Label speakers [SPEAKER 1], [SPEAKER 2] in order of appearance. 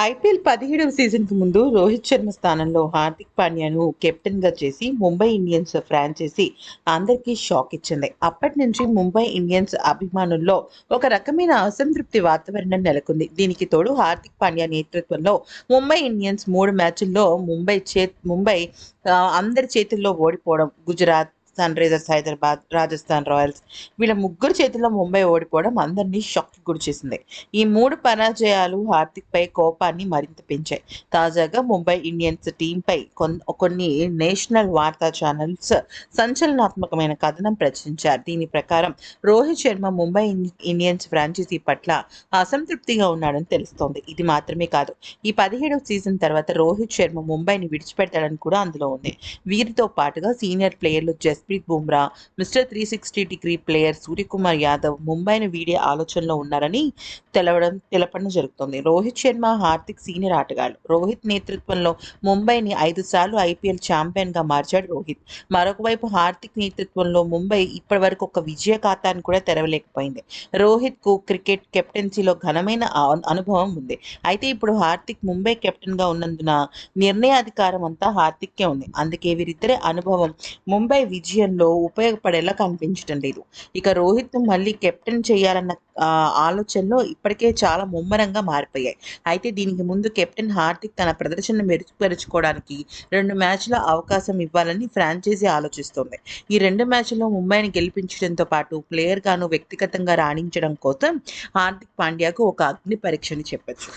[SPEAKER 1] IPL పదిహేడవ సీజన్కు ముందు రోహిత్ శర్మ స్థానంలో హార్దిక్ పాండ్యాను కెప్టెన్గా చేసి ముంబై ఇండియన్స్ ఫ్రాంచైజీ అందరికీ షాక్ ఇచ్చింది. అప్పటి నుంచి ముంబై ఇండియన్స్ అభిమానుల్లో ఒక రకమైన అసంతృప్తి వాతావరణం నెలకొంది. దీనికి తోడు హార్దిక్ పాండ్యా నేతృత్వంలో ముంబై ఇండియన్స్ మూడు మ్యాచ్ల్లో ముంబై చే ముంబై అందరి చేతుల్లో ఓడిపోవడం Gujarat Sunrisers Hyderabad Rajasthan Royals వీళ్ళ ముగ్గురు చేతుల్లో ముంబై ఓడిపోవడం అందరినీ షాక్కి గురి చేసింది ఈ మూడు పరాజయాలు హార్దిక్పై కోపాన్ని మరింత పెంచాయి. తాజాగా ముంబై ఇండియన్స్ టీంపై కొన్- కొన్ని నేషనల్ వార్తా ఛానల్స్ సంచలనాత్మకమైన కథనం ప్రచురించారు. దీని ప్రకారం రోహిత్ శర్మ ముంబై ఇండియన్స్ ఫ్రాంచైజీ పట్ల అసంతృప్తిగా ఉన్నాడని తెలుస్తోంది. ఇది మాత్రమే కాదు ఈ పదిహేడవ సీజన్ తర్వాత రోహిత్ శర్మ ముంబైని విడిచిపెడతాడని కూడా అందులో ఉంది. వీరితో పాటుగా సీనియర్ ప్లేయర్లు Jasprit Bumrah mister three sixty degree player Suryakumar Yadav ముంబైని వీడే ఆలోచనలో ఉన్నారని తెలవడం తెలపడం జరుగుతుంది. రోహిత్ శర్మ హార్దిక్ సీనియర్ ఆటగాళ్ళు రోహిత్ నేతృత్వంలో ముంబైని ఐదు సార్లు ఐపీఎల్ ఛాంపియన్గా మార్చాడు రోహిత్. మరొక వైపు హార్దిక్ నేతృత్వంలో ముంబై ఇప్పటి వరకు ఒక విజయ ఖాతాను కూడా తెరవలేకపోయింది. రోహిత్కు క్రికెట్ కెప్టెన్సీలో ఘనమైన అనుభవం ఉంది. అయితే ఇప్పుడు హార్దిక్ ముంబై కెప్టెన్గా ఉన్నందున నిర్ణయాధికారం అంతా హార్దిక్కే ఉంది. అందుకే వీరిద్దరి అనుభవం ముంబై విజయ విజయంలో ఉపయోగపడేలా కనిపించడం లేదు. ఇక రోహిత్ మళ్ళీ కెప్టెన్ చేయాలన్న ఆలోచనలో ఇప్పటికే చాలా ముమ్మరంగా మారిపోయాయి. అయితే దీనికి ముందు కెప్టెన్ హార్దిక్ తన ప్రదర్శన మెరుగుపరుచుకోవడానికి రెండు మ్యాచ్ల అవకాశం ఇవ్వాలని ఫ్రాంచైజీ ఆలోచిస్తోంది. ఈ రెండు మ్యాచ్ల్లో ముంబైని గెలిపించడంతో పాటు ప్లేయర్ గాను వ్యక్తిగతంగా రాణించడం కోసం హార్దిక్ పాండ్యాకు ఒక అగ్ని పరీక్షని చెప్పొచ్చు.